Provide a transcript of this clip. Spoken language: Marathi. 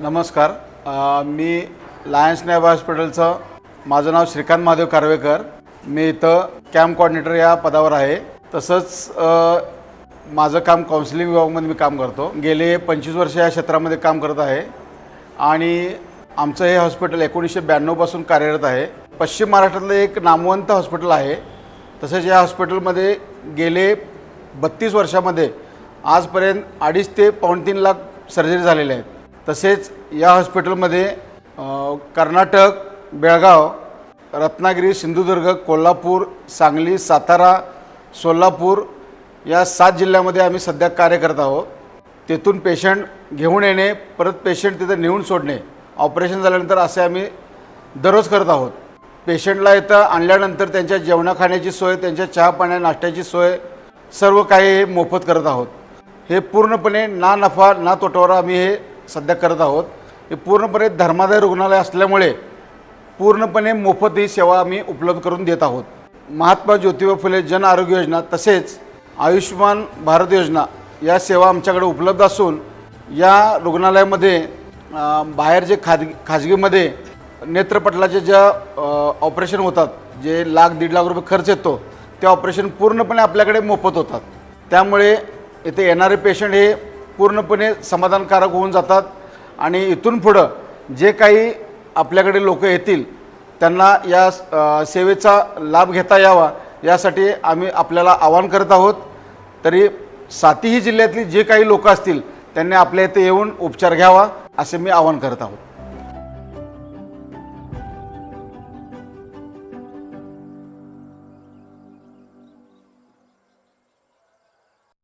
नमस्कार. मी लायन्स नॅब हॉस्पिटलचं माझं नाव श्रीकांत महादेव कारवेकर. मी इथं कॅम्प कॉर्डिनेटर या पदावर आहे. तसंच माझं काम काउन्सिलिंग विभागामध्ये मी काम करतो. गेले पंचवीस वर्ष या क्षेत्रामध्ये काम करत आहे. आणि आमचं हे हॉस्पिटल एकोणीसशे ब्याण्णवपासून कार्यरत आहे. पश्चिम महाराष्ट्रातलं एक नामवंत हॉस्पिटल आहे. तसेच या हॉस्पिटलमध्ये गेले बत्तीस वर्षामध्ये आजपर्यंत अडीच ते पाऊण तीन लाख सर्जरी झालेल्या आहेत. तसेच या हॉस्पिटलमध्ये कर्नाटक बेळगाव रत्नागिरी सिंधुदुर्ग कोल्हापूर सांगली सातारा सोलापूर या सात जिल्ह्यामध्ये आम्ही सध्या कार्य करत आहोत. तेथून पेशंट घेऊन येणे परत पेशंट तिथं नेऊन सोडणे ऑपरेशन झाल्यानंतर असे आम्ही दररोज करत आहोत. पेशंटला इथं आणल्यानंतर त्यांच्या जेवणा खाण्याची सोय त्यांच्या चहा पाण्या नाश्त्याची सोय सर्व काही हे मोफत करत आहोत. हे पूर्णपणे ना नफा ना तोटावर आम्ही हे सध्या करत आहोत. हे पूर्णपणे धर्मादाय रुग्णालय असल्यामुळे पूर्णपणे मोफत ही सेवा आम्ही उपलब्ध करून देत आहोत. महात्मा ज्योतिबा फुले जन आरोग्य योजना तसेच आयुष्यमान भारत योजना या सेवा आमच्याकडे उपलब्ध असून या रुग्णालयामध्ये बाहेर जे खाजगी खाजगीमध्ये नेत्रपटलाचे ज्या ऑपरेशन होतात जे लाख दीड लाख रुपये खर्च येतो ते ऑपरेशन पूर्णपणे आपल्याकडे मोफत होतात. त्यामुळे इथे येणारे पेशंट हे पूर्णपणे समाधानकारक होऊन जातात. आणि इथून पुढं जे काही आपल्याकडे लोक येतील त्यांना या सेवेचा लाभ घेता यावा यासाठी आम्ही आपल्याला आवाहन करत आहोत. तरी सातीही जिल्ह्यातली जे काही लोक असतील त्यांनी आपल्या इथे येऊन उपचार घ्यावा असे मी आवाहन करत आहोत.